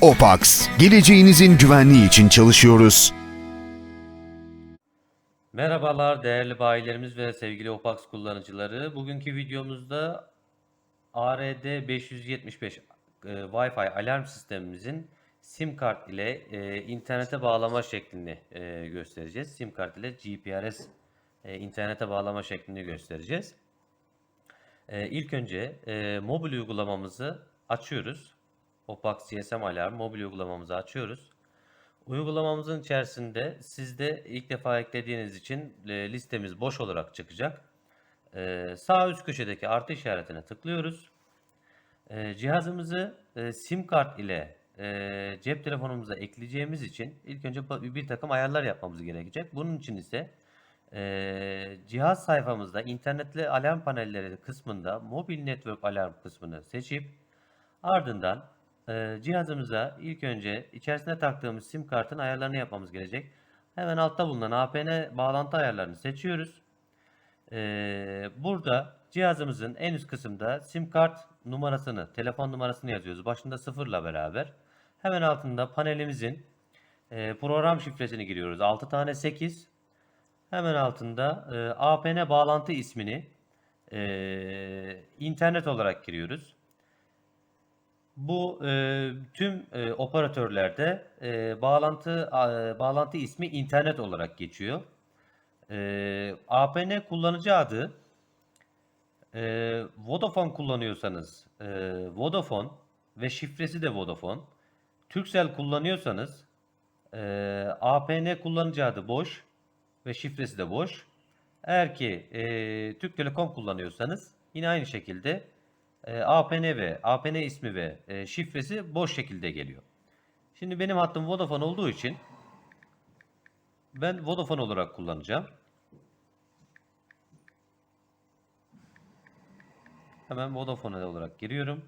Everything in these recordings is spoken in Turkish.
Opax, geleceğinizin güvenliği için çalışıyoruz. Merhabalar değerli bayilerimiz ve sevgili Opax kullanıcıları. Bugünkü videomuzda ARD 575 e, Wi-Fi alarm sistemimizin SIM kart ile e, internete bağlama şeklini e, göstereceğiz. SIM kart ile GPRS e, internete bağlama şeklini göstereceğiz. E, ilk önce e, mobil uygulamamızı açıyoruz. Opax GSM Alarm mobil uygulamamızı açıyoruz. Uygulamamızın içerisinde sizde ilk defa eklediğiniz için e, listemiz boş olarak çıkacak. E, sağ üst köşedeki artı işaretine tıklıyoruz. E, cihazımızı SIM kart ile cep telefonumuza ekleyeceğimiz için ilk önce bir takım ayarlar yapmamız gerekecek. Bunun için ise cihaz sayfamızda internetli alarm panelleri kısmında mobil network alarm kısmını seçip ardından e, cihazımıza ilk önce içerisine taktığımız sim kartın ayarlarını yapmamız gerekecek. Hemen altta bulunan APN bağlantı ayarlarını seçiyoruz. Ee, burada cihazımızın en üst kısımda sim kart numarasını, telefon numarasını yazıyoruz. Başında sıfırla beraber. Hemen altında panelimizin e, program şifresini giriyoruz. 6 tane 8. Hemen altında e, APN bağlantı ismini e, internet olarak giriyoruz. Bu e, tüm e, operatörlerde e, bağlantı a- bağlantı ismi internet olarak geçiyor. E, APN kullanıcı adı e, Vodafone kullanıyorsanız e, Vodafone ve şifresi de Vodafone. Turkcell kullanıyorsanız e, APN kullanıcı adı boş ve şifresi de boş. Eğer ki e, Türk Telekom kullanıyorsanız yine aynı şekilde e, APN ve APN ismi ve e, şifresi boş şekilde geliyor. Şimdi benim hattım Vodafone olduğu için ben Vodafone olarak kullanacağım. Hemen Vodafone olarak giriyorum.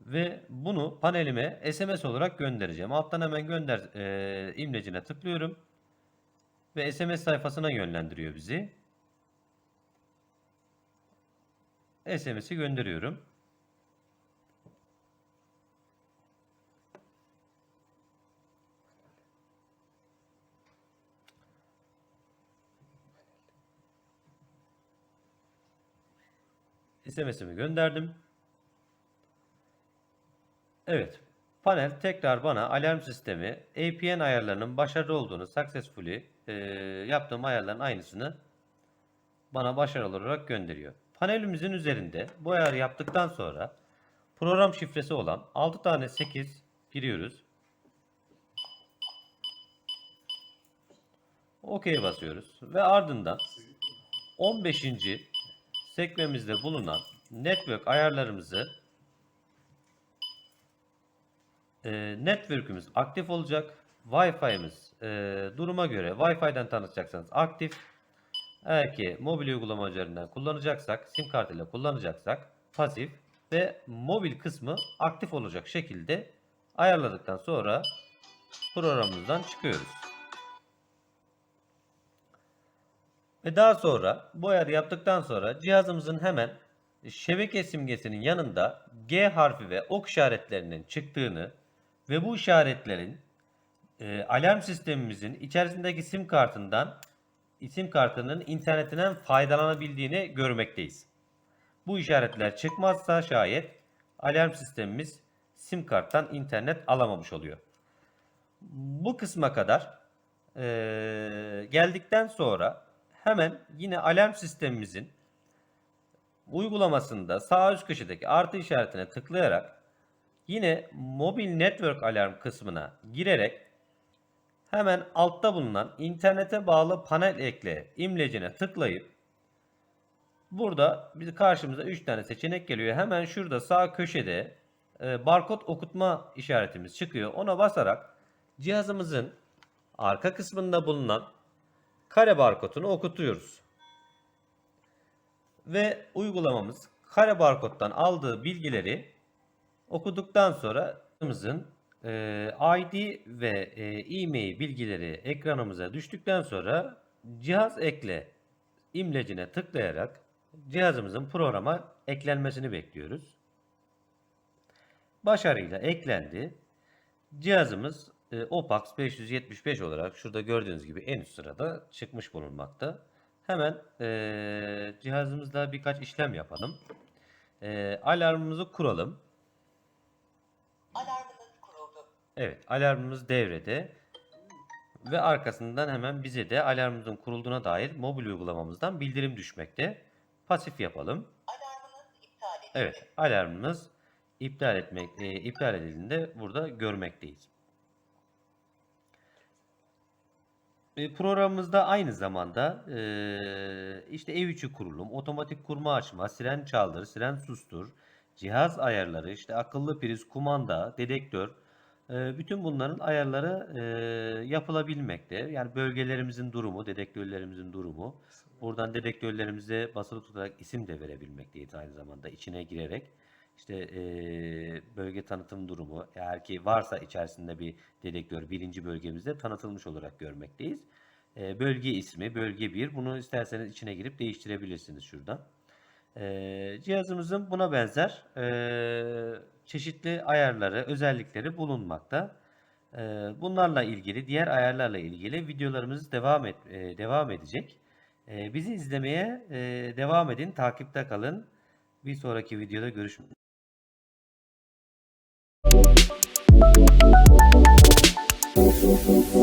Ve bunu panelime SMS olarak göndereceğim. Alttan hemen gönder e, imlecine tıklıyorum. Ve SMS sayfasına yönlendiriyor bizi. SMS'i gönderiyorum. SMS'imi gönderdim. Evet. Panel tekrar bana alarm sistemi APN ayarlarının başarılı olduğunu successfully e, yaptığım ayarların aynısını bana başarılı olarak gönderiyor. Panelimizin üzerinde bu ayarı yaptıktan sonra program şifresi olan 6 tane 8 giriyoruz. OK basıyoruz ve ardından 15. sekmemizde bulunan network ayarlarımızı e, network'ümüz aktif olacak. Wi-Fi'miz e, duruma göre Wi-Fi'den tanıtacaksanız aktif. Eğer ki mobil uygulama üzerinden kullanacaksak, sim kart ile kullanacaksak pasif ve mobil kısmı aktif olacak şekilde ayarladıktan sonra programımızdan çıkıyoruz. Ve daha sonra bu ayarı yaptıktan sonra cihazımızın hemen şebeke simgesinin yanında G harfi ve ok işaretlerinin çıktığını ve bu işaretlerin e, alarm sistemimizin içerisindeki sim kartından sim kartının internetinden faydalanabildiğini görmekteyiz. Bu işaretler çıkmazsa şayet alarm sistemimiz sim karttan internet alamamış oluyor. Bu kısma kadar e, geldikten sonra hemen yine alarm sistemimizin uygulamasında sağ üst köşedeki artı işaretine tıklayarak yine mobil network alarm kısmına girerek hemen altta bulunan internete bağlı panel ekle imlecine tıklayıp burada bir karşımıza 3 tane seçenek geliyor. Hemen şurada sağ köşede e, barkod okutma işaretimiz çıkıyor. Ona basarak cihazımızın arka kısmında bulunan kare barkodunu okutuyoruz. Ve uygulamamız kare barkodtan aldığı bilgileri okuduktan sonra cihazımızın e, ID ve e, e-mail bilgileri ekranımıza düştükten sonra cihaz ekle imlecine tıklayarak cihazımızın programa eklenmesini bekliyoruz. Başarıyla eklendi. Cihazımız e, OPAX 575 olarak şurada gördüğünüz gibi en üst sırada çıkmış bulunmakta. Hemen e, cihazımızda birkaç işlem yapalım. E, alarmımızı kuralım. Alarmınız kuruldu. Evet, alarmımız devrede ve arkasından hemen bize de alarmımızın kurulduğuna dair mobil uygulamamızdan bildirim düşmekte. Pasif yapalım. Alarmınız iptal edildi. Evet, alarmımız iptal etmek e, iptal edildiğinde burada görmekteyiz. E, programımızda aynı zamanda e, işte ev içi kurulum, otomatik kurma açma, siren çaldır, siren sustur, cihaz ayarları, işte akıllı priz, kumanda, dedektör, e, bütün bunların ayarları e, yapılabilmekte. Yani bölgelerimizin durumu, dedektörlerimizin durumu. Buradan dedektörlerimize basılı tutarak isim de verebilmekteyiz aynı zamanda içine girerek. İşte e, bölge tanıtım durumu eğer ki varsa içerisinde bir dedektör birinci bölgemizde tanıtılmış olarak görmekteyiz. E, bölge ismi, bölge 1 bunu isterseniz içine girip değiştirebilirsiniz şuradan. E, cihazımızın buna benzer e, çeşitli ayarları, özellikleri bulunmakta. Bunlarla ilgili, diğer ayarlarla ilgili videolarımız devam et, devam edecek. Bizi izlemeye devam edin, takipte kalın. Bir sonraki videoda görüşmek Thank